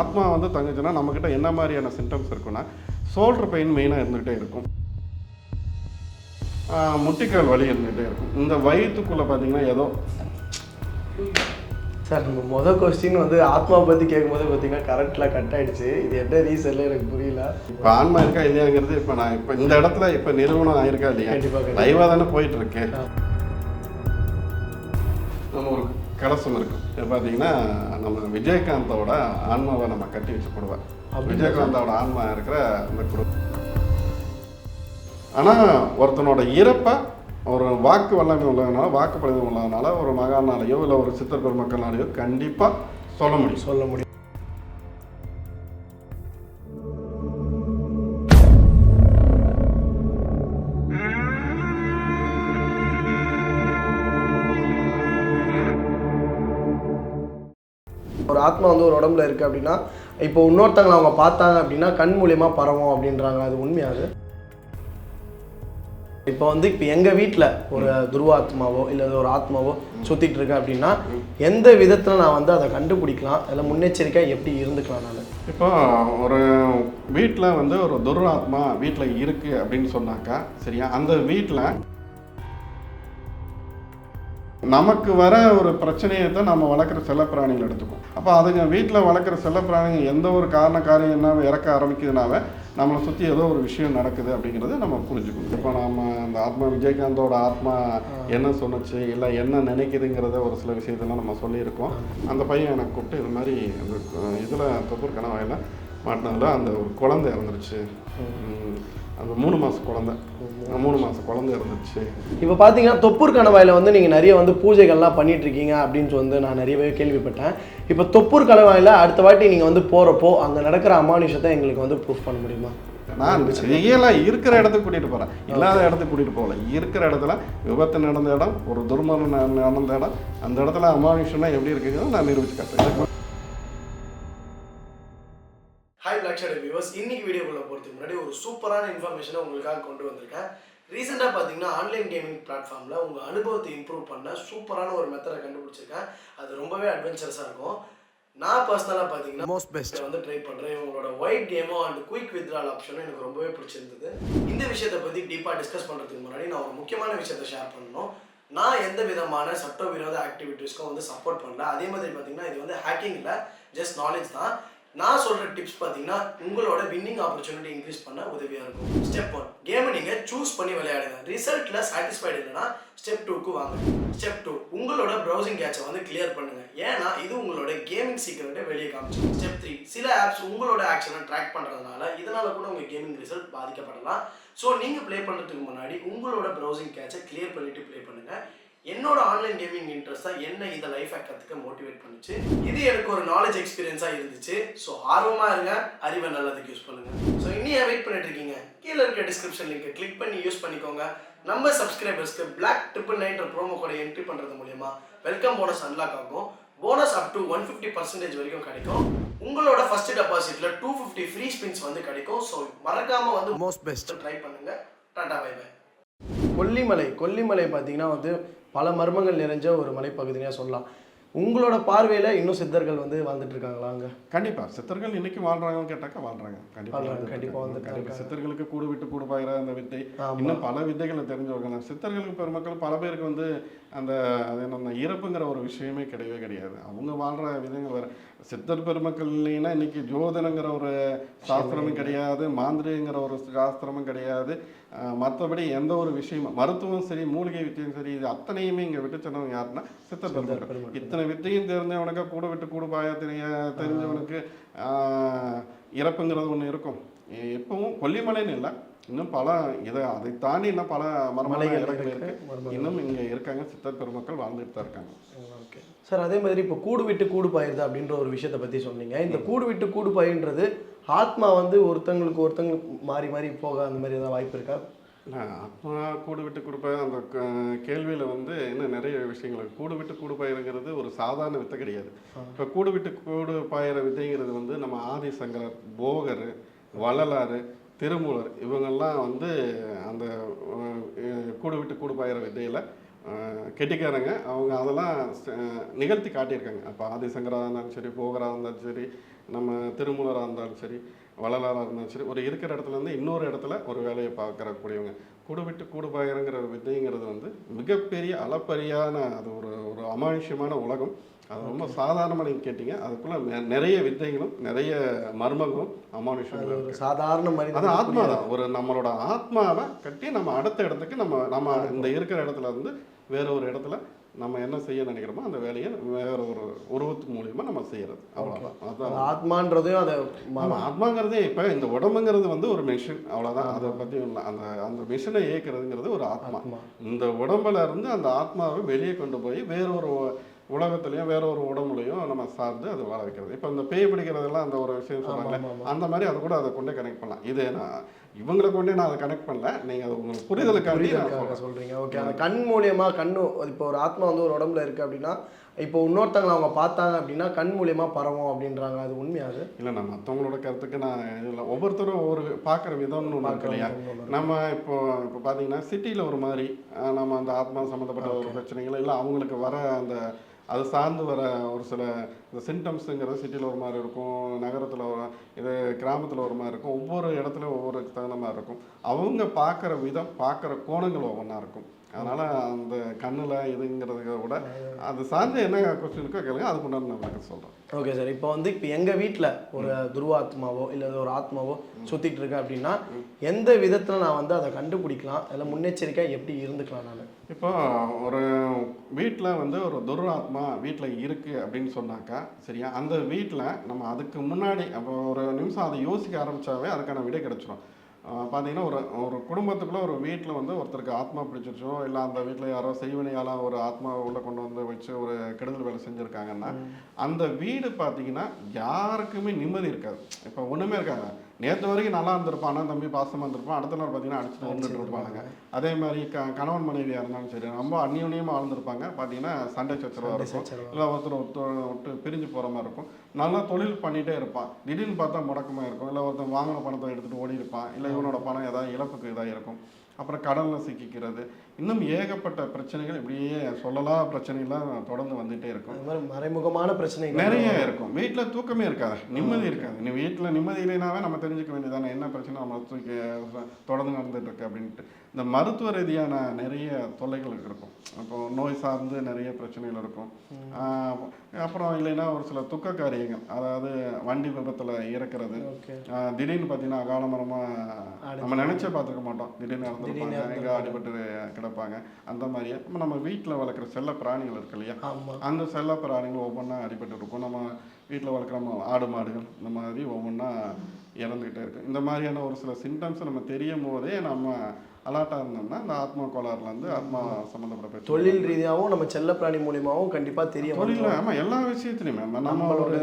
ஆத்மா வந்து தங்குச்சுன்னா நம்மக்கிட்ட என்ன மாதிரியான சிம்டம்ஸ் இருக்குன்னா ஷோல்டர் பெயின் மெயினாக இருந்துகிட்டே இருக்கும். முட்டிக்கால் வலி இருந்துகிட்டே இருக்கும். இந்த வயிற்றுக்குள்ளே பார்த்தீங்கன்னா ஏதோ சார் நம்ம மொதல் கொஸ்டின் வந்து ஆத்மா பற்றி கேட்கும்போது பார்த்தீங்கன்னா கரண்ட்டில் கட் ஆயிடுச்சு. இது என்ன ரீசன்ல எனக்கு புரியல. இப்போ ஆன்மா இருக்கா இல்லையாங்கிறது இப்போ நான் இப்போ இந்த இடத்துல இப்போ நிறுவனம் ஆயிருக்கா இல்லையா? கண்டிப்பா, கண்டிப்பா. லைவாக தானே போயிட்டு கலசம் இருக்கும். இப்போ பார்த்தீங்கன்னா நம்ம விஜயகாந்தோட ஆன்மாவை நம்ம கட்டி வச்சு அப்படிங்களா? விஜயகாந்தோட ஆன்மா இருக்கிற அந்த குடும்பம் ஆனால் ஒருத்தனோட இறப்பை ஒரு வாக்கு வல்லமை உள்ளதுனால வாக்கு பலிதம் உள்ளதுனால ஒரு மகானாலேயோ இல்லை ஒரு சித்தர் பெருமக்கள்னாலேயோ கண்டிப்பாக சொல்ல முடியும். சொல்ல முடியும். ஆத்மா வந்து ஒரு உடம்புல இருக்கு அப்படின்னா இப்போ இன்னொருத்தவங்களை அவங்க பார்த்தாங்க அப்படின்னா கண் மூலியமா பரவும் அப்படின்றாங்க. அது உண்மையாது. இப்போ வந்து இப்போ எங்கள் வீட்டில் ஒரு துருவாத்மாவோ இல்லை ஒரு ஆத்மாவோ சுற்றிட்டு இருக்கு அப்படின்னா எந்த விதத்தில் நான் வந்து அதை கண்டுபிடிக்கலாம் இல்லை முன்னெச்சரிக்கை எப்படி இருந்துக்கலாம் நான்? இப்போ ஒரு வீட்டில் வந்து ஒரு துராத்மா வீட்டில் இருக்கு அப்படின்னு சொன்னாக்கா சரியா? அந்த வீட்டில் நமக்கு வர ஒரு பிரச்சனையை தான் நம்ம வளர்க்குற செல்லப்பிராணிகள் எடுத்துக்கும் அப்போ அதுங்க வீட்டில் வளர்க்குற செல்லப்பிராணிகள் எந்த ஒரு காரண காரியம் என்ன இறக்க ஆரம்பிக்குதுனாவே நம்மளை சுற்றி ஏதோ ஒரு விஷயம் நடக்குது அப்படிங்கிறத நம்ம புரிஞ்சுக்கணும். இப்போ நம்ம அந்த ஆத்மா விஜயகாந்தோட ஆத்மா என்ன சொன்னுச்சு இல்லை என்ன நினைக்குதுங்கிறத ஒரு சில விஷயத்தெல்லாம் நம்ம சொல்லியிருக்கோம். அந்த பையன் எனக்கு கூப்பிட்டு இது மாதிரி அந்த இதில் தொப்பூர் கணவாயில் மாட்டினதில் அந்த ஒரு குழந்தை இறந்துருச்சு. அந்த மூணு மாதம் குழந்தை. மூணு மாதம் குழந்தை இருந்துச்சு. இப்போ பார்த்தீங்கன்னா தொப்பூர் கணவாயில் வந்து நீங்கள் நிறைய வந்து பூஜைகள்லாம் பண்ணிட்டு இருக்கீங்க அப்படின்னு வந்து நான் நிறையவே கேள்விப்பட்டேன். இப்போ தொப்பூர் கணவாயில் அடுத்த வாட்டி நீங்கள் வந்து போகிறப்போ அங்கே நடக்கிற அமானுஷத்தை எங்களுக்கு வந்து ப்ரூஃப் பண்ண முடியுமா? நான் ரியலாக இருக்கிற இடத்துக்கு கூட்டிகிட்டு போகிறேன் இல்லாத இடத்துக்கு கூட்டிகிட்டு போகல. இருக்கிற இடத்துல விபத்து நடந்த இடம் ஒரு துர்மரணம் நடந்த இடம் அந்த இடத்துல அமானுஷம்னா எப்படி இருக்குங்கிறத நான் நிரூபிச்சு காட்டுறேன். ஹாய் வியூவர்ஸ் இன்னைக்கு வீடியோக்குள்ள போகிறதுக்கு முன்னாடி ஒரு சூப்பரான இன்ஃபர்மேஷனை உங்களுக்காக கொண்டு வந்திருக்கேன். ரீசெண்டாக பார்த்தீங்கன்னா ஆன்லைன் கேமிங் பிளாட்ஃபார்மில் உங்கள் அனுபவத்தை இம்ப்ரூவ் பண்ண சூப்பரான ஒரு மெத்தடை கண்டுபிடிச்சிருக்கேன். அது ரொம்பவே அட்வென்ச்சரஸாக இருக்கும். நான் பர்சனலாக பார்த்தீங்கன்னா மோஸ்ட் பெஸ்ட் வந்து ட்ரை பண்ணுறேன் இவங்களோட ஒயிட் கேமோ அண்ட் குயிக் வித்ரால் ஆப்ஷனும் எனக்கு ரொம்பவே பிடிச்சிருந்தது. இந்த விஷயத்தை பற்றி டீப்பாக டிஸ்கஸ் பண்ணுறதுக்கு முன்னாடி நான் ஒரு முக்கியமான விஷயத்தை ஷேர் பண்ணணும். நான் எந்த விதமான சட்ட விரோத ஆக்டிவிட்டீஸ்க்கும் வந்து சப்போர்ட் பண்ணல. அதே மாதிரி பார்த்தீங்கன்னா இது வந்து ஹேக்கிங் இல்லை ஜஸ்ட் நாலேஜ் தான். நான் சொல்கிற டிப்ஸ் பார்த்தீங்கன்னா உங்களோட வின்னிங் ஆப்பர்ச்சுனிட்டி இன்க்ரீஸ் பண்ண உதவியாக இருக்கும். ஸ்டெப் ஒன் கேமை நீங்கள் சூஸ் பண்ணி விளையாடுங்க. ரிசல்ட்டில் சாட்டிஸ்ஃபைடு இல்லைன்னா ஸ்டெப் டூக்கு வாங்க. ஸ்டெப் டூ உங்களோட ப்ரௌசிங் கேட்சை வந்து கிளியர் பண்ணுங்க. ஏன்னா இது உங்களோட கேமிங் சீக்கிரட்டை வெளியே காமிச்சு ஸ்டெப் த்ரீ சில ஆப்ஸ் உங்களோட ஆக்ஷனை ட்ராக் பண்ணுறதுனால இதனால் கூட உங்கள் கேமிங் ரிசல்ட் பாதிக்கப்படலாம். ஸோ நீங்கள் ப்ளே பண்ணுறதுக்கு முன்னாடி உங்களோட ப்ரௌசிங் கேட்சை கிளியர் பண்ணிவிட்டு ப்ளே பண்ணுங்கள் என்னோட ஆன்லைன் கேமிங் இன்ட்ரெஸ்ட் தான் என்ன இந்த லைஃப் கற்றுக்க மோட்டிவேட் பண்ணுச்சு? இது எனக்கு ஒரு நாலேஜ் எக்ஸ்பீரியன்ஸாக இருந்துச்சு. ஸோ ஆர்வமாக இருங்க. அறிவை நல்லதுக்கு யூஸ் பண்ணுங்க. ஸோ இன்னும் வெயிட் பண்ணிட்டு இருக்கீங்க. கீழே இருக்க டிஸ்கிரிப்ஷன் லிங்கை கிளிக் பண்ணி யூஸ் பண்ணிக்கோங்க. நம்ம சப்ஸ்கிரைபர்ஸ்க்கு பிளாக் ட்ரிபிள் நைன் ப்ரோமோ கோடை என்ட்ரி பண்ணுறது மூலியமா வெல்கம் போனஸ் அன்லாக் ஆகும். Bonus up to one fifty percentage வரைக்கும் கிடைக்கும். உங்களோட ஃபர்ஸ்ட் டெபாசிட்ல டூ ஃபிஃப்டி ஃப்ரீ ஸ்பின்ஸ் வந்து கிடைக்கும். ஸோ மறக்காம வந்து மோஸ்ட் பெஸ்ட் ட்ரை பண்ணுங்க. Tata bye bye Kollimalai Kollimalai பார்த்தீங்கன்னா வந்து பல மர்மங்கள் நிறைஞ்ச ஒரு மலைப்பகுதினே சொல்லலாம். உங்களோட பார்வையில் இன்னும் சித்தர்கள் வந்து வாழ்ந்துட்டு இருக்காங்களா அங்கே? கண்டிப்பாக சித்தர்கள் இன்னைக்கு வாழ்றாங்கன்னு கேட்டாக்கா வாழ்றாங்க. கண்டிப்பாக வாழ்றாங்க, வாழ்ந்துட்டு கண்டிப்பா இருக்காங்க. வந்துட்டு கண்டிப்பா. இருக்காங்க. சித்தர்களுக்கு கூடு விட்டு கூடு பாயிற அந்த வித்தை. இன்னும் பல வித்தைகளை தெரிஞ்சவங்க. சித்தர்களுக்கு பெருமக்கள் பல பேருக்கு வந்து அந்த அது என்ன இறப்புங்கிற ஒரு விஷயமே கிடையவே கிடையாது. அவங்க வாழ்ற விதங்கள் வேற. சித்தர் பெருமக்கள் இல்லைன்னா இன்னைக்கு ஜோதிடங்கிற ஒரு சாஸ்திரமும் கிடையாது. மாந்திரிகங்கிற ஒரு சாஸ்திரமும் கிடையாது. மற்றபடி எந்த ஒரு விஷயமும் மருத்துவம் சரி மூலிகை வித்தையும் சரி இது அத்தனையுமே இங்கே விட்டு சென்றவங்க யாருன்னா சித்தர் பெருமக்கள் பெருமக்கள். இத்தனை வித்தையும் தெரிஞ்சவனுக்கு கூட விட்டு கூட பாய தெரிய தெரிஞ்சவனுக்கு இறப்புங்கிறது ஒன்று இருக்கும் எப்பவும் கொல்லிமலைன்னு இல்லை இன்னும் பல இதை அதை தாண்டி இன்னும் பல மரமலை மலைகள் இறக்கம் இருக்கு, இருக்கு. மர்மங்கள். இன்னும் இங்கே இருக்காங்க சித்தர் பெருமக்கள் வாழ்ந்துட்டு தான் இருக்காங்க. ஓகே. சார் அதே மாதிரி இப்போ கூடு விட்டு கூடு பாயிருது அப்படின்ற ஒரு விஷயத்தை பற்றி சொன்னீங்க. இந்த கூடு விட்டு கூடு பாயின்றது ஆத்மா வந்து ஒருத்தங்களுக்கு ஒருத்தங்களுக்கு மாறி மாறி போக அந்த மாதிரி ஏதாவது வாய்ப்பு இருக்கா? இல்லை ஆத்மா கூடு விட்டு கொடுப்ப அந்த கேள்வியில் வந்து இன்னும் நிறைய விஷயங்கள். கூடு விட்டு கூடு பாயிருங்கிறது ஒரு சாதாரண வித்தை கிடையாது. இப்போ கூடு விட்டு கூடு பாயிற வித்தைங்கிறது வந்து நம்ம ஆதிசங்கரர் போகர் வள்ளலார் திருமூலர். இவங்கெல்லாம் வந்து அந்த கூடு விட்டு கூடு பாயிற வித்தையில் கெட்டிக்காரங்க. அவங்க அதெல்லாம் நிகழ்த்தி காட்டியிருக்காங்க. அப்போ ஆதிசங்கராக இருந்தாலும் சரி போகராக இருந்தாலும் சரி நம்ம திருமூலராக இருந்தாலும் சரி வள்ளலாராக இருந்தாலும் சரி ஒரு இருக்கிற இடத்துலேருந்து இன்னொரு இடத்துல ஒரு வேலையை பார்க்கறக்கூடியவங்க. கூடு விட்டு கூடு பாயறங்கிற வித்தைங்கிறது வந்து மிகப்பெரிய அளப்பரியான அது ஒரு ஒரு அமானுஷ்யமான உலகம். அது ரொம்ப சாதாரணமாக நீங்கள் கேட்டீங்க. அதுக்குள்ள நெ- நிறைய வித்தைகளும் நிறைய மர்மங்களும் அது ஒரு சாதாரண அது மனிதன் ஆத்மா தான். ஒரு நம்மளோட ஆத்மாவை கட்டி நம்ம அடுத்த இடத்துக்கு நம்ம நம்ம இந்த இருக்கிற இடத்துல இருந்து வேற ஒரு இடத்துல நம்ம என்ன செய்ய நினைக்கிறோமோ அந்த வேலையை வேற ஒரு உருவத்து மூலியமா நம்ம செய்யறது. அவ்வளோதான் அந்த அதான். ஆத்மான்றதையும் அதை ஆத்மாங்கிறதே இப்போ இந்த உடம்புங்கிறது வந்து ஒரு மிஷின் அவ்வளோதான் அதை பற்றி அந்த அந்த மிஷினை இயக்கிறதுங்கிறது ஒரு ஆத்மா. இந்த உடம்புல இருந்து அந்த ஆத்மாவை வெளியே கொண்டு போய் வேற ஒரு உலகத்துலயும் வேற ஒரு உடம்புலையும் நம்ம சார்ந்து அது வாழ வைக்கிறது இப்போ இந்த பேய் பிடிக்கிறதெல்லாம் அந்த ஒரு விஷயம் ஆமா. அந்த மாதிரி அதை கூட அதை கொண்டே கனெக்ட் பண்ணலாம். இது நான் இவங்களை கொண்டே நான் அதை கனெக்ட் பண்ணல. நீங்க அது உங்களுக்கு புரிதலுக்காக சொல்றேன். சொல்றீங்க. ஓகே அந்த கண் மூலியமா கண்ணு இப்போ ஒரு ஆத்மா வந்து ஒரு உடம்புல இருக்கு அப்படின்னா இப்போ இன்னொருத்தவங்களை அவங்க பார்த்தாங்க அப்படின்னா கண் மூலியமா பரவும் அப்படின்றாங்க. அது உண்மையா அது? இல்ல நான் மற்றவங்களோட கருத்துக்கு நான் இது இல்லை. ஒவ்வொருத்தரும் ஒவ்வொரு பார்க்குற விதம்னு ஒன்று இல்லையா? நம்ம இப்போ இப்போ பார்த்தீங்கன்னா சிட்டியில் ஒரு மாதிரி நம்ம அந்த ஆத்மா சம்மந்தப்பட்ட ஒரு பிரச்சனைகள் இல்லை அவங்களுக்கு வர அந்த அது சார்ந்து வர ஒரு சில இந்த சிம்டம்ஸுங்கிறது சிட்டியில் ஒரு மாதிரி இருக்கும் நகரத்தில் ஒரு இது கிராமத்தில் ஒரு மாதிரி இருக்கும் ஒவ்வொரு இடத்துலையும் ஒவ்வொரு தகுந்த மாதிரி இருக்கும். அவங்க பார்க்குற விதம் பார்க்குற கோணங்கள் ஒவ்வொன்றா இருக்கும். அதனால் அந்த கண்ணில் இதுங்கிறத விட அது சார்ந்து என்ன கொஸ்டினுக்கோ கேளுங்க. அதுக்கு உண்டான நான் விளக்கம் சொல்கிறேன் ஓகே சார் இப்போ வந்து இப்போ எங்க வீட்ல ஒரு துருவாத்மாவோ இல்லை ஒரு ஆத்மாவோ சுத்திட்டு இருக்கு அப்படின்னா எந்த விதத்துல நான் வந்து அதை கண்டுபிடிக்கலாம்? இல்லை முன்னெச்சரிக்கை எப்படி இருந்துக்கலாம் நான்? இப்போ ஒரு வீட்டில் வந்து ஒரு துராத்மா வீட்டில் இருக்குது அப்படின்னு சொன்னாக்கா சரியா? அந்த வீட்டில் நம்ம அதுக்கு முன்னாடி அப்போ ஒரு நிமிஷம் அதை யோசிக்க ஆரம்பிச்சாவே அதுக்கான விடை கிடைச்சிரும். பார்த்தீங்கன்னா ஒரு ஒரு குடும்பத்துக்குள்ள ஒரு வீட்டில் வந்து ஒருத்தருக்கு ஆத்மா பிடிச்சிருச்சோ இல்லை அந்த வீட்டில் யாரோ செய்வினையால ஒரு ஆத்மா உள்ள கொண்டு வந்து வச்சு ஒரு கெடுதல் வேலை செஞ்சுருக்காங்கன்னா அந்த வீடு பார்த்தீங்கன்னா யாருக்குமே நிம்மதி இருக்காது. இப்போ ஒன்றுமே இருக்காங்க நேற்று வரைக்கும் நல்லா இருந்திருப்பான் தம்பி பாசமாக இருந்திருப்பான் அடுத்த நாள் பார்த்தீங்கன்னா அடிச்சுட்டு வந்துட்டு இருப்பாங்க அதே மாதிரி க கணவன் மனைவியாக இருந்தாலும் சரி ரொம்ப அந்யோன்யமாக வாழ்ந்திருப்பாங்க. பார்த்தீங்கன்னா சண்டை சச்சரவாக இருக்கும். இல்லை ஒருத்தர் ஒருத்தர் விட்டு பிரிஞ்சு போகிற மாதிரி இருக்கும். நல்லா தொழில் பண்ணிகிட்டே இருப்பான். திடீர்னு பார்த்தா முடக்கமாக இருக்கும். இல்லை ஒருத்தன் வாங்கின பணத்தை எடுத்துகிட்டு ஓடி இருப்பான் இல்லை இவனோட பணம் ஏதாவது இழப்புக்கு இதாக இருக்கும் அப்புறம் கடனில் சிக்கிக்கிறது. இன்னும் ஏகப்பட்ட பிரச்சனைகள் இப்படியே சொல்லலாம் பிரச்சனைகள்லாம் தொடர்ந்து வந்துகிட்டே இருக்கும். மறைமுகமான பிரச்சனைகள். நிறைய இருக்கும். வீட்டில் தூக்கமே இருக்காது நிம்மதி இருக்காது. நீ வீட்டில் நிம்மதி இல்லைனாவே நம்ம தெரிஞ்சுக்க வேண்டியதானே என்ன பிரச்சனை நம்ம தூக்கி தொடர்ந்து நடந்துட்டு இருக்கு அப்படின்ட்டு. இந்த மருத்துவ ரீதியான நிறைய தொல்லைகள் இருக்கும். இப்போ நோய் சார்ந்து நிறைய பிரச்சனைகள் இருக்கும். அப்புறம் இல்லைன்னா ஒரு சில துக்க காரியங்கள் அதாவது வண்டி விபத்தில் இறக்குறது. திடீர்னு பார்த்தீங்கன்னா அகால மரமாக நம்ம நினைச்சே பார்த்துருக்க மாட்டோம். திடீர்னு இறந்துருப்பாங்க எங்கே அடிபட்டு கிடப்பாங்க. அந்த மாதிரியே? நம்ம நம்ம வீட்டில் வளர்க்குற செல்ல பிராணிகள் இருக்கு இல்லையா? அந்த செல்ல பிராணிகள் ஒவ்வொன்றா அடிபட்டு இருக்கும். நம்ம வீட்டில் வளர்க்குற ம- ஆடு மாடுகள் இந்த மாதிரி ஒவ்வொன்றா இறந்துக்கிட்டே இருக்கு இந்த மாதிரியான ஒரு சில சிம்டம்ஸ் நம்ம தெரியும் போதே நம்ம அலர்ட்டாக இருந்தோம்னா இந்த ஆத்மா கோளாறுலேருந்து ஆத்மா சம்மந்தப்பட்ட தொழில் ரீதியாகவும் நம்ம செல்லப்பிராணி மூலியமாகவும் கண்டிப்பா தெரிய தொழில் ஆமாம் எல்லா விஷயத்துலையுமே. நம்ம ஒரு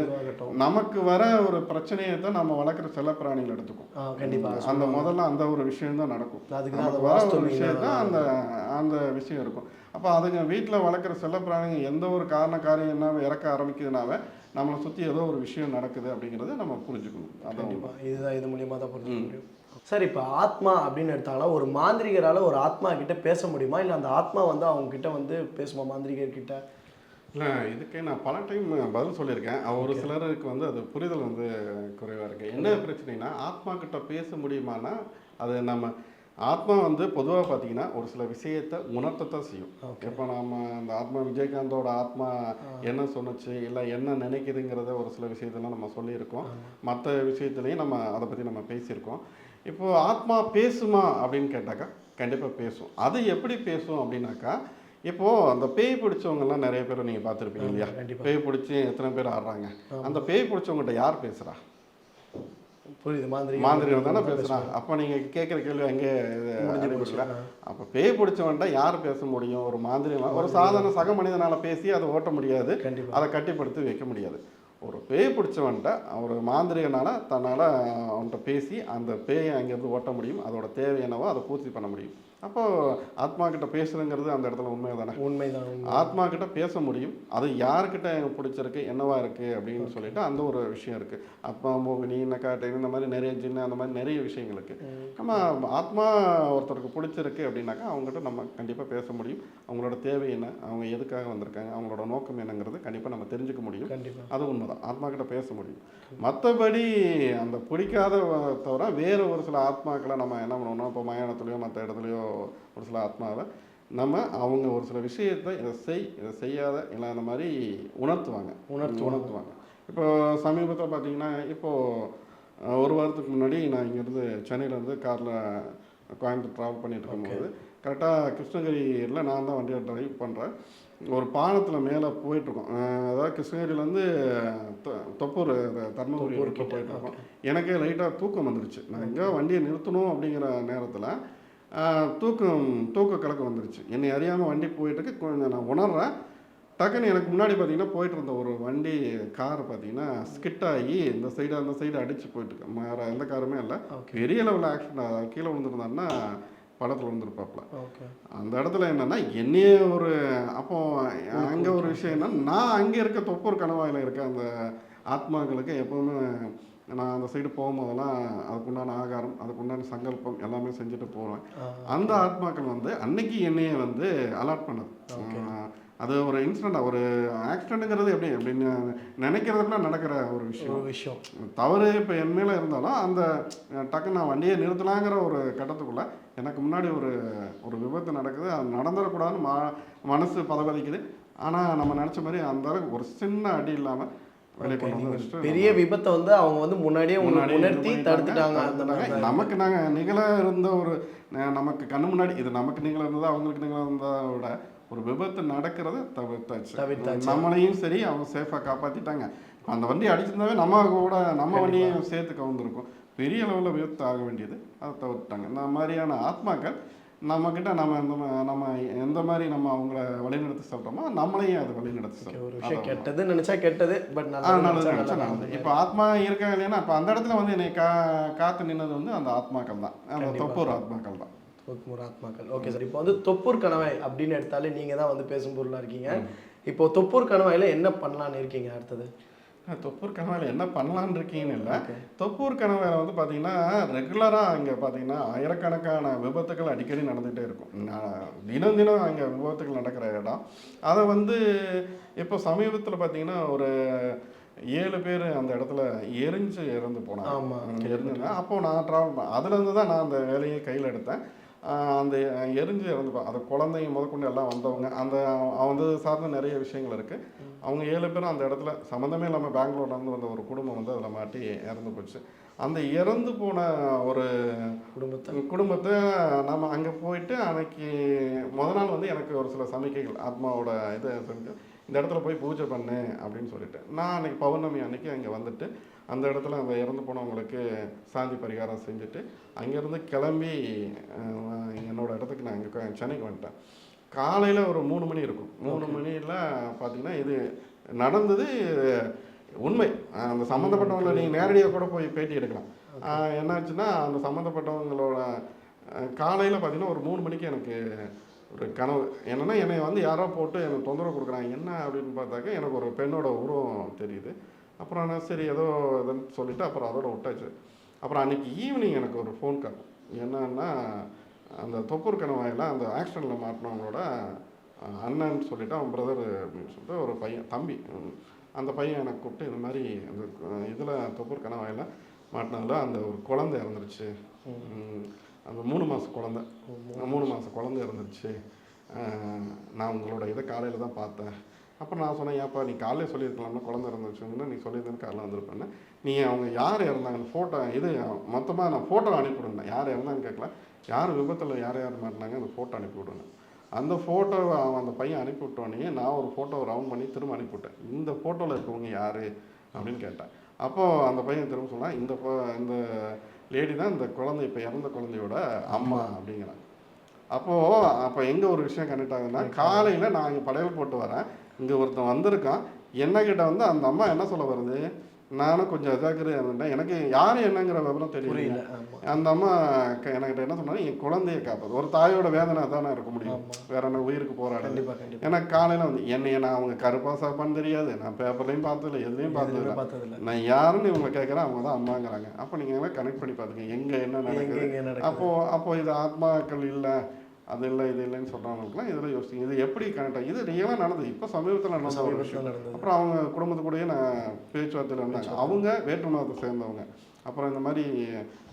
நமக்கு வர ஒரு பிரச்சனையை தான் நம்ம வளர்க்குற செல்ல பிராணிகள் எடுத்துக்கும். ஆ, கண்டிப்பா. அந்த முதல்ல அந்த ஒரு விஷயம் தான் நடக்கும். அதுக்கு வர ஒரு விஷயம் தான் அந்த அந்த விஷயம் இருக்கும். அப்போ அதுங்க வீட்டில் வளர்க்குற செல்லப்பிராணிங்க எந்த ஒரு காரண காரியம் என்ன இறக்க ஆரம்பிக்குதுனாவே நம்மளை சுற்றி ஏதோ ஒரு விஷயம் நடக்குது அப்படிங்கிறத நம்ம புரிஞ்சுக்கணும். அதான் இதுதான் இது மூலியமா தான் புரிஞ்சுக்க முடியும். சார் இப்போ ஆத்மா அப்படின்னு எடுத்தாங்களா ஒரு மாந்திரிகரால ஒரு ஆத்மா கிட்ட பேச முடியுமா? இல்லை அந்த ஆத்மா வந்து அவங்க கிட்ட வந்து பேசுமா மாந்திரிகர் கிட்ட? இல்லை இதுக்கு நான் பல டைம் பதில் சொல்லியிருக்கேன். ஒரு சிலருக்கு வந்து அது புரிதல் வந்து குறைவாக இருக்குது என்ன பிரச்சனைனா ஆத்மா கிட்ட பேச முடியுமானா அது நம்ம ஆத்மா வந்து பொதுவாக பார்த்தீங்கன்னா ஒரு சில விஷயத்தை உணர்த்தத்தான் செய்யும். இப்போ நம்ம அந்த ஆத்மா விஜயகாந்தோட ஆத்மா என்ன சொன்னுச்சு இல்லை என்ன நினைக்குதுங்கிறத ஒரு சில விஷயத்தெல்லாம் நம்ம சொல்லியிருக்கோம். மற்ற விஷயத்துலையும் நம்ம அதை பற்றி நம்ம பேசியிருக்கோம். இப்போ ஆத்மா பேசுமா அப்படின்னு கேட்டாக்கா கண்டிப்பாக பேசும். அது எப்படி பேசும் அப்படின்னாக்கா இப்போ அந்த பேய் பிடிச்சவங்கலாம் நிறைய பேர் நீங்கள் பார்த்துருப்பீங்க இல்லையா. பேய் பிடிச்சி எத்தனை பேர் ஆடுறாங்க? அந்த பேய் பிடிச்சவங்ககிட்ட யார் பேசுறா? புரியுது மாந்திரிகர் மாந்திரிகள் தானே பேசுறான் அப்போ நீங்க கேட்குற கேள்வி எங்கே அடிபடல அப்போ பேய் பிடிச்சவன்ட்ட யார் பேச முடியும்? ஒரு மாந்திரியம் ஒரு சாதாரண சக மனிதனால பேசி அதை ஓட்ட முடியாது. அதை கட்டிப்படுத்தி வைக்க முடியாது. ஒரு பேய் பிடிச்சவன்ட்ட ஒரு மாந்திரிகனால் தன்னால் அவன்கிட்ட பேசி அந்த பேயை அங்கேருந்து ஓட்ட முடியும். அதோட தேவை என்னவோ அதை பூர்த்தி பண்ண முடியும். அப்போது ஆத்மா கிட்ட பேசுறதுங்கிறது அந்த இடத்துல உண்மை தானே உண்மைதான். உண்மை. ஆத்மா கிட்ட பேச முடியும். அது யாருக்கிட்ட எனக்கு பிடிச்சிருக்கு என்னவா இருக்கு அப்படின்னு சொல்லிட்டு அந்த ஒரு விஷயம் இருக்கு. அப்பா மோகினி நக்காட்டை இந்த மாதிரி நிறைய ஜின்னு அந்த மாதிரி நிறைய விஷயங்கள் இருக்கு. நம்ம ஆத்மா ஒருத்தருக்கு பிடிச்சிருக்கு அப்படின்னாக்கா அவங்ககிட்ட நம்ம கண்டிப்பாக பேச முடியும். அவங்களோட தேவை என்ன அவங்க எதுக்காக வந்திருக்காங்க அவங்களோட நோக்கம் என்னங்கிறது கண்டிப்பாக நம்ம தெரிஞ்சுக்க முடியும். அது உண்மைதான். ஆத்மா கிட்ட பேச முடியும். மற்றபடி அந்த பிடிக்காத தவிர வேறு ஒரு சில ஆத்மாக்களை நம்ம என்ன பண்ணுவோம்னா இப்போ மயானத்துலேயோ மற்ற இடத்துலையோ ஒரு சில ஆத்மாவை நம்ம அவங்க ஒரு சில விஷயத்தை இதை செய் இதை செய்யாத இல்லை அந்த மாதிரி உணர்த்துவாங்க. உணர்த்துவாங்க. உணர்த்துவாங்க. இப்போ சமீபத்தில் பார்த்தீங்கன்னா இப்போது ஒரு வாரத்துக்கு முன்னாடி நான் இங்கேருந்து சென்னையிலேருந்து காரில் கோயம்புத்தூர் ட்ராவல் பண்ணிட்டு இருக்கும்போது கரெக்டாக கிருஷ்ணகிரியில் நான் தான் வண்டியை டிரைவ் பண்ணுறேன் ஒரு பாலத்தில் மேலே போயிட்டுருக்கோம் அதாவது கிருஷ்ணகிரியிலேருந்து தொப்பூர் தர்மபுரி போயிட்டுருக்கோம் எனக்கே லைட்டாக தூக்கம் வந்துருச்சு. நான் எங்கே வண்டியை நிறுத்தணும் அப்படிங்கிற நேரத்தில் தூக்கம் தூக்க கலக்கம் வந்துருச்சு. என்னை அறியாமல் வண்டி போயிட்டுருக்கு. கொஞ்சம் நான் உணர்றேன். டக்குன்னு எனக்கு முன்னாடி பார்த்தீங்கன்னா போயிட்டு இருந்த ஒரு வண்டி கார் பார்த்தீங்கன்னா ஸ்கிட் ஆகி இந்த சைடு அந்த சைடு அடிச்சு போயிட்டு இருக்கு வேறு எந்த காருமே இல்லை. பெரிய லெவலில் ஆக்சிடென்ட் கீழே விழுந்திருந்தாருன்னா படத்தில் விழுந்திருப்பாப்புல. ஓகே அந்த இடத்துல என்னன்னா என்னையே ஒரு அப்போ அங்கே ஒரு விஷயம் என்ன நான் அங்கே இருக்க தொப்பூர் கணவாயில் இருக்க அந்த ஆத்மாக்களுக்கு எப்பவுமே நான் அந்த சைடு போகும்போதெல்லாம் அதுக்குண்டான ஆகாரம் அதுக்குண்டான சங்கல்பம் எல்லாமே செஞ்சுட்டு போவேன். அந்த ஆத்மாக்கள் வந்து அன்னைக்கு என்னையே வந்து அலாட் பண்ணுது. அது ஒரு இன்சிடென்ட் ஒரு ஆக்சிடென்ட்டுங்கிறது எப்படி அப்படின்னு நினைக்கிறதுக்குள்ள நடக்கிற ஒரு விஷயம். ஒரு விஷயம். தவறு இப்போ என் மேலே இருந்தாலும் அந்த டக்குன்னு நான் வண்டியை நிறுத்தலாங்கிற ஒரு கட்டத்துக்குள்ள எனக்கு முன்னாடி ஒரு ஒரு விபத்து நடக்குது. அது நடந்துடக்கூடாதுன்னு ம மனசு பதபதிக்குது. ஆனால் நம்ம நினச்ச மாதிரி அந்த அளவுக்கு ஒரு சின்ன அடி இல்லாமல் வெளியே கொண்டு வந்து பெரிய விபத்தை வந்து அவங்க வந்து முன்னாடியே உங்களுக்கு உணர்த்தி தடுத்துட்டாங்க. நமக்கு நாங்கள் நிகழ இருந்த ஒரு நமக்கு கண்ணு முன்னாடி இது நமக்கு நிகழ இருந்ததா அவங்களுக்கு நிகழ இருந்ததை விட ஒரு விபத்து நடக்கிறத தவிர்த்தாச்சு. நம்மளையும் சரி அவங்க சேஃபாக காப்பாற்றிட்டாங்க அந்த வண்டி அடிச்சிருந்தாவே நம்ம கூட நம்ம வண்டியையும் சேர்த்து கவுந்திருக்கும். பெரிய லெவலில் விபத்து ஆக வேண்டியது அதை தவிர்த்தாங்க இந்த மாதிரியான ஆத்மாக்கள் நம்மக்கிட்ட நம்ம இந்த மா- நம்ம எந்த மாதிரி நம்ம அவங்கள வழிநடத்தி சொல்கிறோமோ நம்மளையும் அது வழிநடத்தி அதான். கெட்டது நினைச்சா கெட்டது பட் நல்லது நினைச்சா நல்லது. இப்போ ஆத்மா இருக்கா இல்லைன்னா அப்போ அந்த இடத்துல வந்து என்னை கா காத்து நின்னது வந்து அந்த ஆத்மாக்கள் தான். அந்த. தொப்பூர் ஆத்மாக்கள் தான். தொப்பூர் ஆத்மாக்கள். Okay sir. இப்போ வந்து தொப்பூர் கணவாய் அப்படின்னு எடுத்தாலே நீங்க தான் வந்து பேசும் பொருளா இருக்கீங்க. இப்போ தொப்பூர் கணவாயில என்ன பண்ணலாம்னு இருக்கீங்க அடுத்தது? தொப்பூர் கணவாயில் என்ன பண்ணலான்னு இருக்கீங்கன்னு இல்லை. தொப்பூர் கணவாயில் வந்து பார்த்தீங்கன்னா ரெகுலராக அங்கே பார்த்தீங்கன்னா ஆயிரக்கணக்கான விபத்துகள் அடிக்கடி நடந்துகிட்டே இருக்கும். நான் தினம் தினம் அங்கே விபத்துகள் நடக்கிற இடம். அதை வந்து இப்போ சமீபத்தில் பார்த்தீங்கன்னா ஒரு ஏழு பேர் அந்த இடத்துல எரிஞ்சு இறந்து போனாங்க. ஆமா, ம், எரிஞ்சுங்க அப்போ நான் ட்ராவல் அதுலேருந்து தான் நான் அந்த வேலையை கையில் எடுத்தேன். அந்த எரிஞ்சு இறந்து போ- அந்த குழந்தைங்க முதற்கொண்டு எல்லாம் வந்தவங்க அந்த வந்து சார்ந்த நிறைய விஷயங்கள் இருக்குது அவங்க ஏழு பேரும் அந்த இடத்துல சம்மந்தமே இல்லாமல் பெங்களூர்லேருந்து வந்த ஒரு குடும்பம் வந்து அதில் மாட்டி இறந்து போச்சு. அந்த இறந்து போன ஒரு குடும்பத்தை? குடும்பத்தை நம்ம அங்கே போயிட்டு அன்னைக்கு முத நாள் வந்து எனக்கு ஒரு சில சமிக்கைகள் ஆத்மாவோட இது சமிக்கை இந்த இடத்துல போய் பூஜை பண்ணு அப்படின்னு சொல்லிட்டு. நான் அன்னைக்கு பௌர்ணமி அன்னைக்கு அங்கே வந்துட்டு அந்த இடத்துல அந்த இறந்து போனவங்களுக்கு சாந்தி பரிகாரம் செஞ்சுட்டு அங்கேருந்து கிளம்பி அஹ், என்னோட இடத்துக்கு நான் இங்கே சென்னைக்கு வந்துட்டேன். காலையில் ஒரு மூணு மணி இருக்கும். மூணு மணியில் பார்த்தீங்கன்னா இது நடந்தது உண்மை. அந்த சம்மந்தப்பட்டவங்களை நீங்கள் நேரடியாக கூட போய் பேட்டி எடுக்கலாம். என்னாச்சுன்னா அந்த சம்மந்தப்பட்டவங்களோட காலையில் பார்த்தீங்கன்னா ஒரு மூணு மணிக்கு எனக்கு ஒரு கனவு. என்னன்னா என்னை வந்து யாரோ போட்டு எனக்கு தொந்தரவு கொடுக்குறாங்க. என்ன அப்படின்னு பார்த்தாக்க எனக்கு ஒரு பெண்ணோட உருவம் தெரியுது. அப்புறம் நான் சரி ஏதோ இதுன்னு சொல்லிட்டு அப்புறம் அதோட விட்டாச்சு. அப்புறம் அன்னைக்கு ஈவினிங் எனக்கு ஒரு ஃபோன் கால் என்னன்னா அந்த தொப்பூர் கணவாயில் அந்த ஆக்சிடெண்ட்டில் மாட்டினவங்களோட அண்ணன் சொல்லிட்டு அவன் பிரதர் அப்படின்னு சொல்லிட்டு ஒரு பையன் தம்பி. அந்த பையன் எனக்கு கூப்பிட்டு இந்த மாதிரி அந்த இதில் தொப்பூர் கணவாயில் மாட்டினதுல அந்த ஒரு குழந்தை இறந்துருச்சு. அந்த மூணு மாதம் குழந்தை. மூணு மாதம் குழந்தை இறந்துருச்சு. நான் உங்களோட இதை காலையில் தான் பார்த்தேன். அப்புறம் நான் சொன்னேன் ஏப்பா நீ காலையில் சொல்லியிருக்கலாம்னா குழந்தை இறந்துருச்சுங்கன்னா நீ சொல்லியிருந்தேன்னு காலையில் வந்திருப்பேன்னு. நீ அவங்க யார் இறந்தாங்க ஃபோட்டோ இது மொத்தமாக நான் ஃபோட்டோ அனுப்பிவிடுங்க யார் இறந்தான்னு கேட்கல யார் விபத்தில் யார் யார் மாட்டினாங்க அந்த ஃபோட்டோ அனுப்பிவிடுங்க அந்த ஃபோட்டோவை அவன் அந்த பையன் அனுப்பி விட்டோடனே நான் ஒரு ஃபோட்டோவை ரவுண்ட் பண்ணி திரும்ப அனுப்பிவிட்டேன் இந்த ஃபோட்டோவில் இருக்கவங்க யார்? அப்படின்னு கேட்டேன். அப்போது அந்த பையன் திரும்ப சொன்னான் இந்த இந்த லேடி தான் இந்த குழந்தை இப்போ இறந்த குழந்தையோட அம்மா அப்படிங்கிறான். அப்போது அப்போ எங்கே ஒரு விஷயம் கனெக்ட் ஆகுதுன்னா காலையில் நான் இங்கே படையல் போட்டு வரேன். இங்கே ஒருத்தன் வந்திருக்கான். என்ன கிட்ட வந்து அந்த அம்மா என்ன சொல்ல வருது? நானும் கொஞ்சம் இருந்தேன் எனக்கு யார் என்னங்கிற விவரம் தெரியல. அந்த அம்மா என்கிட்ட என்ன சொன்னாங்க? என் குழந்தைய காப்பது ஒரு தாயோட வேதனை தானே இருக்க முடியும். வேற என்ன உயிருக்கு கண்டிப்பா எனக்கு காலையில் வந்து என்னைய நான் அவங்க கருப்பா சாப்பான்னு தெரியாது. நான் பேப்பர்லையும் பார்த்ததில்ல எதுலையும் பார்த்ததில்ல. நான் யாருன்னு இவங்க கேட்குறேன் அவங்க தான் அம்மாங்கிறாங்க. அப்போ நீங்கள் கனெக்ட் பண்ணி பார்த்துங்க எங்கே என்ன நடக்குது எங்க நடக்குது? அப்போ அப்போ இது ஆத்மாக்கள் இல்லை. அது இல்லை இது இல்லைன்னு சொல்கிறவங்களுக்குலாம் இதில் யோசிங்க. இது எப்படி கனெக்ட் ஆகும் இது ரியலாக நடந்தது. இப்போ சமீபத்தில் நடந்த ஒரு விஷயம். அப்புறம் அவங்க குடும்பத்து கூடயே நான் பேச்சுவார்த்தையில் இருந்தாங்க அவங்க வேற்று மதத்தை சேர்ந்தவங்க. அப்புறம் இந்த மாதிரி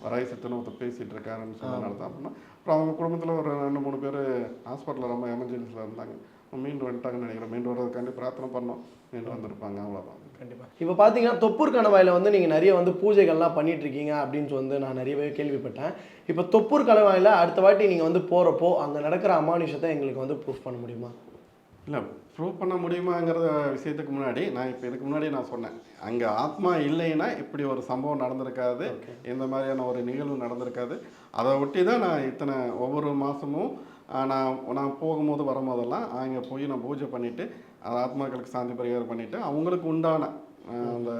வராய் சித்தனை ஒருத்தர் பேசிகிட்டு இருக்காருன்னு சொன்னதுனால தான் அப்படின்னா அப்புறம் அவங்க குடும்பத்தில் ஒரு ரெண்டு மூணு பேர் ஹாஸ்பிட்டலில் ரொம்ப எமர்ஜென்சியில் இருந்தாங்க. மீண்டு வந்துட்டாங்கன்னு நினைக்கிறேன் மீண்டு வர்றதுக்காண்டி பிரார்த்தனை பண்ணோம். மீண்டு வந்திருப்பாங்க அவ்வளோதான் கண்டிப்பா. இப்போ பார்த்தீங்கன்னா தொப்பூர் கணவாயில் வந்து நீங்கள் நிறைய வந்து பூஜைகள்லாம் பண்ணிட்டு இருக்கீங்க அப்படின்னு வந்து நான் நிறையவே கேள்விப்பட்டேன். இப்போ தொப்பூர் கணவாயில் அடுத்த வாட்டி நீங்கள் வந்து போகிறப்போ அங்கே நடக்கிற அமானுஷத்தை எங்களுக்கு வந்து ப்ரூஃப் பண்ண முடியுமா? இல்லை ப்ரூவ் பண்ண முடியுமாங்கிறத விஷயத்துக்கு முன்னாடி நான் இப்போ இதுக்கு முன்னாடி நான் சொன்னேன். அங்கே ஆத்மா இல்லைன்னா இப்படி ஒரு சம்பவம் நடந்திருக்காது. இந்த மாதிரியான ஒரு நிகழ்வு நடந்திருக்காது. அதை ஒட்டி தான் நான் இத்தனை ஒவ்வொரு மாதமும் நான் நான் போகும்போது வரும்போதெல்லாம் அங்கே போய் நான் பூஜை பண்ணிவிட்டு அந்த ஆத்மாக்களுக்கு சாந்தி பரிகாரம் பண்ணிவிட்டு அவங்களுக்கு உண்டான அந்த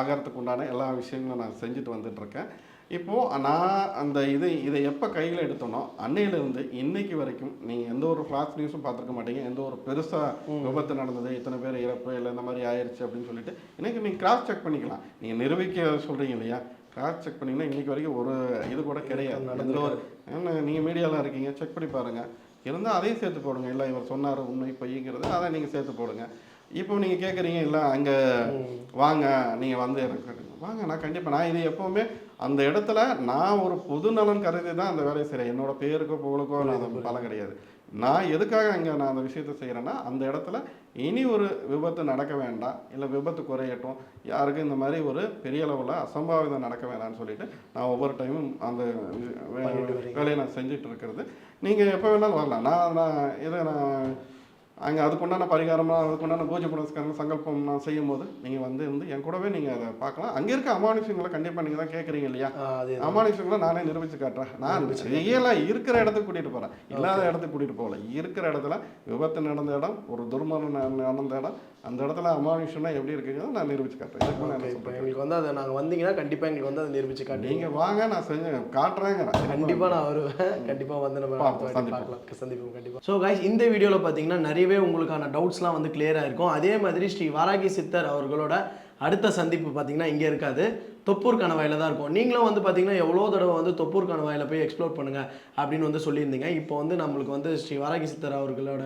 ஆகாரத்துக்கு உண்டான எல்லா விஷயங்களும் நான் செஞ்சுட்டு வந்துட்டுருக்கேன். இப்போது நான் அந்த இது இதை எப்போ கையில் எடுத்தனோ அன்னையிலேருந்து இன்னைக்கு வரைக்கும் நீங்கள் எந்த ஒரு ஃப்ளாஷ் நியூஸும் பார்த்துருக்க மாட்டீங்க. எந்த ஒரு பெருசாக விபத்து நடந்தது இத்தனை பேர் இறப்பு இல்லை இந்த மாதிரி ஆயிடுச்சு அப்படின்னு சொல்லிட்டு இன்னைக்கு நீங்கள் கிராஸ் செக் பண்ணிக்கலாம். நீங்கள் நிரூபிக்க சொல்கிறீங்க இல்லையா? கிராஸ் செக் பண்ணிங்கன்னா இன்னைக்கு வரைக்கும் ஒரு இது கூட கிடையாது. எந்த ஒரு நீங்கள் மீடியாவில் இருக்கீங்க செக் பண்ணி பாருங்கள் இருந்தால் அதையும் சேர்த்து போடுங்க. இல்லை இவர் சொன்னார் உண்மை பொய்ங்கிறது அதை நீங்கள் சேர்த்து போடுங்க. இப்போ நீங்கள் கேட்குறீங்க இல்லை அங்கே வாங்க நீங்கள் வந்து எனக்கு வாங்க நான் கண்டிப்பாக நான் இது எப்போவுமே அந்த இடத்துல நான் ஒரு பொது நலன் கருதி தான் அந்த வேலையை செய்கிறேன் என்னோட பேருக்கோ புகழுக்கோ நான் அது பலம் கிடையாது. நான் எதுக்காக அங்கே நான் அந்த விஷயத்தை செய்கிறேன்னா அந்த இடத்துல இனி ஒரு விபத்து நடக்க வேண்டாம் இல்லை விபத்து குறையட்டும் யாருக்கும் இந்த மாதிரி ஒரு பெரிய அளவில் அசம்பாவிதம் நடக்க வேண்டாம்னு சொல்லிட்டு நான் ஒவ்வொரு டைமும் அந்த. வேலையை நான் செஞ்சுட்டு இருக்கிறது நீங்கள் எப்போ வேணாலும் வரலாம் நான் நான் இதை நான் அங்கே அதுக்குண்டான பரிகாரமாக அதுக்குண்டான பூஜை புனஸ்காரம் சங்கல்பம் நான் செய்யும் போது நீங்கள் வந்து இருந்து என் கூடவே நீங்கள் அதை பார்க்கலாம். அங்கே இருக்க அமானுஷங்களை கண்டிப்பாக நீங்கள் தான் கேட்குறீங்க இல்லையா. அமானுஷங்களை நானே நிரூபிச்சு காட்டுறேன். நான் ரியலாக இருக்கிற இடத்துக்கு கூட்டிகிட்டு போகிறேன் இல்லாத இடத்துக்கு கூட்டிகிட்டு போகல. இருக்கிற இடத்துல விபத்து நடந்த இடம் ஒரு துர்மரணம் நடந்த இடம் அந்த இடத்துல அமானுஷம்னா எப்படி இருக்குங்கிறத நான் நிரூபிச்சு காட்டுறேன். எங்களுக்கு வந்து அதை நாங்கள் வந்தீங்கன்னா கண்டிப்பாக எங்களுக்கு வந்து அதை நிரூபிச்சு காட்டுவீங்க நீங்கள் வாங்க நான் செஞ்சு காட்டுறேங்கிறேன். கண்டிப்பாக நான் வருவேன். கண்டிப்பாக வந்து நம்ம சந்திப்போம். கண்டிப்பாக ஸோ கைஸ் இந்த வீடியோவில் பார்த்தீங்கன்னா நிறையவே உங்களுக்கான டவுட்ஸ்லாம் வந்து கிளியராக இருக்கும் அதே மாதிரி ஸ்ரீ வாராகி சித்தர் அவர்களோட அடுத்த சந்திப்பு பார்த்தீங்கன்னா இங்கே இருக்காது. தொப்பூர் கணவாயில் தான் இருக்கும். நீங்களும் வந்து பார்த்தீங்கன்னா எவ்வளோ தடவை வந்து தொப்பூர் கணவாயில் போய் எக்ஸ்ப்ளோர் பண்ணுங்கள் அப்படின்னு வந்து சொல்லியிருந்தீங்க. இப்போ வந்து நம்மளுக்கு வந்து ஸ்ரீ வாராகி சித்தர் அவர்களோட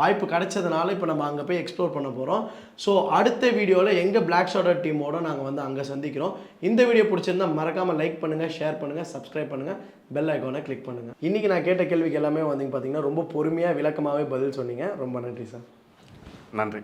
வாய்ப்பு கிடைச்சதுனால இப்போ நம்ம அங்கே போய் எக்ஸ்ப்ளோர் பண்ண போகிறோம் ஸோ அடுத்த வீடியோவில் எங்கள் பிளாக் ஷாடர் டீமோட நாங்கள் வந்து அங்கே சந்திக்கிறோம். இந்த வீடியோ பிடிச்சிருந்தா மறக்காமல் லைக் பண்ணுங்கள் ஷேர் பண்ணுங்கள் சப்ஸ்கிரைப் பண்ணுங்கள் பெல் ஐக்கானை கிளிக் பண்ணுங்கள் இன்றைக்கி நான் கேட்ட கேள்விக்கு எல்லாமே வந்து பார்த்தீங்கன்னா ரொம்ப பொறுமையாக விளக்கமாகவே பதில் சொன்னீங்க. ரொம்ப நன்றி சார் நன்றி.